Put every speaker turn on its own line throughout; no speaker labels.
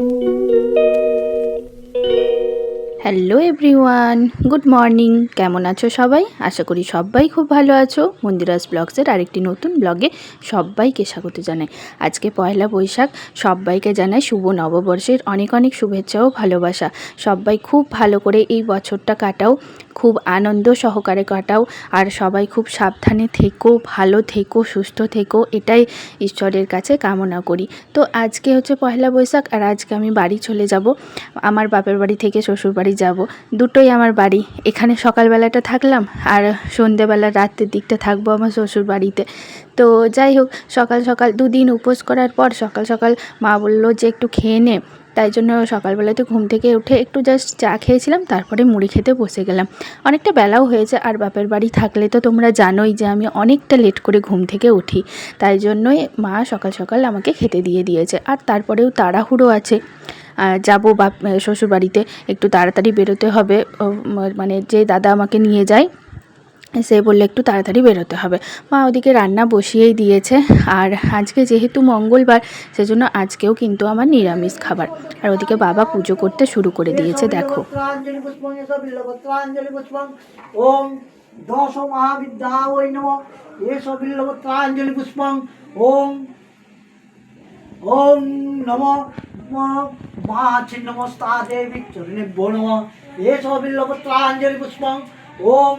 Música hello everyone good morning কেমন আছো সবাই? আশা করি সবাই খুব ভালো আছো। মন্দিরাস ব্লগসের আরেকটি নতুন ব্লগে সবাইকে স্বাগত জানাই। আজকে পয়লা বৈশাখ, সবাইকে জানাই শুভ নববর্ষের অনেক অনেক শুভেচ্ছা ও ভালোবাসা। সবাই খুব ভালো করে এই বছরটা কাটাও, খুব আনন্দ সহকারে কাটাও, আর সবাই খুব সাবধানে থেকো, ভালো থেকো, সুস্থ থেকো, এটাই ঈশ্বরের কাছে কামনা করি। তো আজকে হচ্ছে পয়লা বৈশাখ, আর আজকে আমি বাড়ি চলে যাব। আমার বাপের বাড়ি থেকে শ্বশুর বাড়ি যাব। দুটোই আমার বাড়ি। এখানে সকালবেলাটা থাকলাম আর সন্ধেবেলা রাতের দিকটা থাকব আমার শ্বশুর বাড়িতে। তো যাই হোক, সকাল সকাল দুদিন উপোস করার পর সকাল সকাল মা বলল যে একটু খেয়ে নে। তাই জন্য সকালবেলাতে ঘুম থেকে উঠে একটু জাস্ট চা খেয়েছিলাম, তারপরে মুড়ি খেতে বসে গেলাম। অনেকটা বেলাও হয়েছে, আর বাপের বাড়ি থাকলে তো তোমরা জানোই যে আমি অনেকটা লেট করে ঘুম থেকে উঠি। তাই জন্যই মা সকাল সকাল আমাকে খেতে দিয়ে দিয়েছে, আর তারপরেও তাড়াহুড়ো আছে। যাব বাপ শ্বশুরবাড়িতে, একটু তাড়াতাড়ি বেরোতে হবে। মানে যে দাদা আমাকে নিয়ে যায় সে বললে, একটু তাড়াতাড়ি বেরোতে হবে। মা ওদিকে রান্না বসিয়েই দিয়েছে। আর আজকে যেহেতু মঙ্গলবার, সেজন্য আজকেও কিন্তু আমার নিরামিষ খাবার। আর ওদিকে বাবা পুজো করতে শুরু করে দিয়েছে, দেখো।
ওম দশ মহাবিদ্যা ওই নম ওম ওম ওম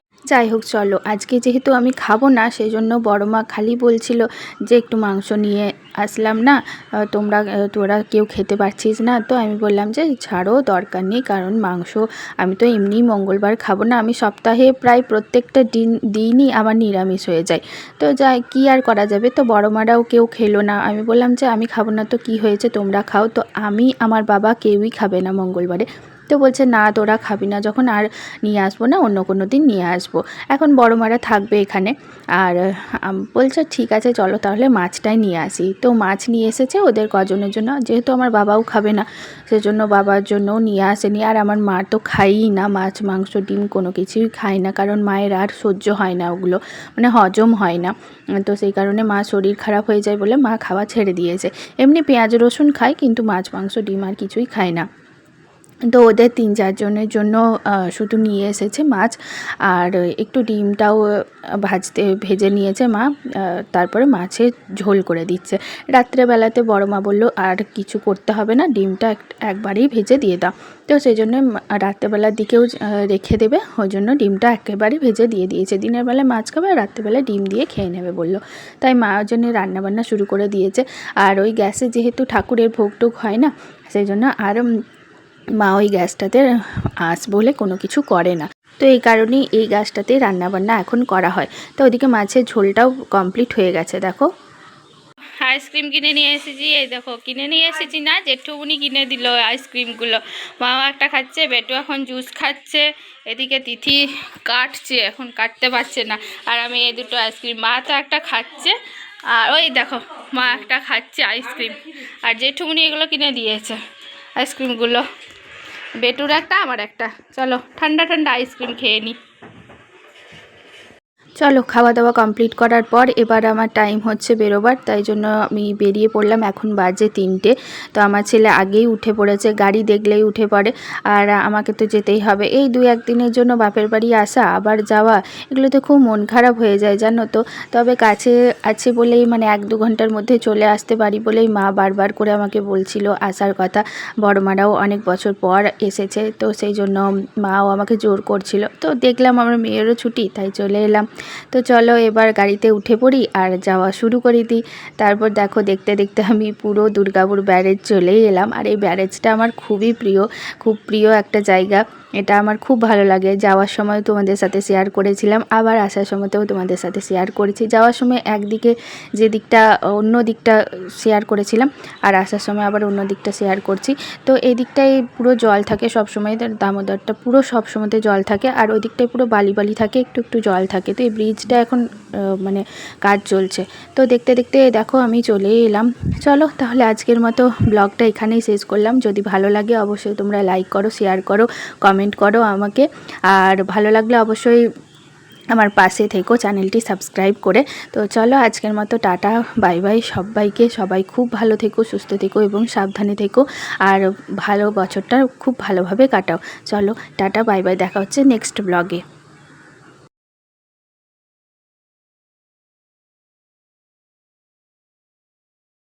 যাই হোক, চলো। আজকে যেহেতু আমি খাব না সেই জন্য বড় মা খালি বলছিল যে একটু মাংস নিয়ে আসলাম না। তোমরা তোরা কেউ খেতে পারছিস না, তো আমি বললাম যে ছাড়ো, দরকার নেই, কারণ মাংস আমি তো এমনি মঙ্গলবার খাব না। আমি সপ্তাহে প্রায় প্রত্যেকটা দিন, দিনই আমার নিরামিষ হয়ে যায়। তো যাই, কী আর করা যাবে? তো বড় মারাও কেউ খেলো না। আমি বললাম যে আমি খাব না, তো কি হয়েছে? তোমরা খাও। তো আমি, আমার বাবা কেউই খাবে না মঙ্গলবারে। তো বলছে, না, তোরা খাবি না, যখন আর নিয়ে আসব না, অন্য কোনো দিন নিয়ে আসব। এখন বড় মারা থাকবে এখানে। আর বলছে, ঠিক আছে, চলো তাহলে মাছটাই নিয়ে আসি। তো মাছ নিয়ে এসেছে ওদের কজনের জন্য। যেহেতু আমার বাবাও খাবে না, সেজন্য বাবার জন্যও নিয়ে আসেনি। আর আমার মা তো খাইই না, মাছ, মাংস, ডিম কোনো কিছুই খায় না, কারণ মায়ের আর সহ্য হয় না ওগুলো মানে হজম হয় না। তো সেই কারণে মা শরীর খারাপ হয়ে যায় বলে মা খাওয়া ছেড়ে দিয়েছে। এমনি পেঁয়াজ, রসুন খায়, কিন্তু মাছ, মাংস, ডিম আর কিছুই খায় না। তো ওদের তিন চারজনের জন্য শুধু নিয়ে এসেছে মাছ আর একটু ডিমটাও ভাজতে, ভেজে নিয়েছে মা তারপরে মাছের ঝোল করে দিচ্ছে। রাত্রেবেলাতে বড় মা বলল, আর কিছু করতে হবে না, ডিমটা এক- একবারেই ভেজে দিয়ে দাও। তো সেই জন্য রাত্রেবেলার দিকেও রেখে দেবে, ওই জন্য ডিমটা একেবারেই ভেজে দিয়ে দিয়েছে। দিনের বেলায় মাছ খাবে আর রাত্রেবেলায় ডিম দিয়ে খেয়ে নেবে বলল। তাই মা ওই জন্য রান্নাবান্না শুরু করে দিয়েছে। আর ওই গ্যাসে যেহেতু ঠাকুরের ভোগ টোগ হয় না, সেই জন্য আর মা ওই গ্যাসটাতে আঁচ বলে কোনো কিছু করে না। তো এই কারণেই এই গ্যাসটাতেই রান্নাবান্না এখন করা হয়। তো ওদিকে মাছের ঝোলটাও কমপ্লিট হয়ে গেছে, দেখো। আইসক্রিম কিনে নিয়ে এসেছি, এই দেখো, কিনে নিয়ে এসেছি না জেঠুবুনি কিনে দিল আইসক্রিমগুলো। মাও একটা খাচ্ছে, বেটু এখন জুস খাচ্ছে, এদিকে তিথি কাটছে, এখন কাটতে পারছে না। আর আমি এই দুটো আইসক্রিম, মা তো একটা খাচ্ছে, আর ওই দেখো, মা একটা খাচ্ছে আইসক্রিম। আর জেঠুমুনি এগুলো কিনে দিয়েছে, আইসক্রিমগুলো। বেটুর একটা আমার একটা। চলো ঠান্ডা ঠান্ডা আইসক্রিম খেয়ে নিই চলো খাওয়া দাওয়া কমপ্লিট করার পর এবার আমার টাইম হচ্ছে বেরোবার, তাই জন্য আমি বেরিয়ে পড়লাম এখন বাজে তিনটে। তো আমার ছেলে আগেই উঠে পড়েছে, গাড়ি দেখলেই উঠে পড়ে, আর আমাকে তো যেতেই হবে। এই দু একদিনের জন্য বাপের বাড়ি আসা, আবার যাওয়া, এগুলোতে খুব মন খারাপ হয়ে যায়, জানো তো। তবে কাছে আছে বলেই মানে এক দু ঘণ্টার মধ্যে চলে আসতে পারি বলেই মা বারবার করে আমাকে বলছিল আসার কথা। বড় মারাও অনেক বছর পর এসেছে, তো সেই জন্য মাও আমাকে জোর করছিল। তো দেখলাম আমার মেয়েরও ছুটি, তাই চলে এলাম। তো চলো এবার গাড়িতে উঠে পড়ি আর যাওয়া শুরু করে দিই। তারপর দেখো, দেখতে দেখতে আমি পুরো দুর্গাপুর ব্যারেজ চলেই এলাম। আর এই ব্যারেজটা আমার খুবই প্রিয়, খুব প্রিয় একটা জায়গা। এটা আমার খুব ভালো লাগে। যাওয়ার সময় তোমাদের সাথে শেয়ার করেছিলাম, আবার আসার সময়তেও তোমাদের সাথে শেয়ার করেছি। যাওয়ার সময় একদিকে যে দিকটা, অন্য দিকটা শেয়ার করেছিলাম, আর আসার সময় আবার অন্য দিকটা শেয়ার করছি। তো এই দিকটায় পুরো জল থাকে সব সময় দামোদরটা পুরো সব সময়তে জল থাকে, আর ওই দিকটায় পুরো বালি বালি থাকে, একটু একটু জল থাকে। তো ব্রিজটা এখন মানে কাজ চলছে। তো দেখতে দেখতে দেখো আমি চলেই এলাম। চলো তাহলে আজকের মতো ব্লগটা এখানেই শেষ করলাম। যদি ভালো লাগে অবশ্যই তোমরা লাইক করো শেয়ার করো কমেন্ট করো আমাকে। আর ভালো লাগলে অবশ্যই আমার পাশে থেকো চ্যানেলটি সাবস্ক্রাইব করে। তো চলো আজকের মতো টাটা বাই বাই সবাইকে। সবাই খুব ভালো থেকো, সুস্থ থেকো এবং সাবধানে থেকো। আর ভালো বছরটা খুব ভালোভাবে কাটাও। চলো টাটা বাই বাই দেখা হচ্ছে নেক্সট ব্লগে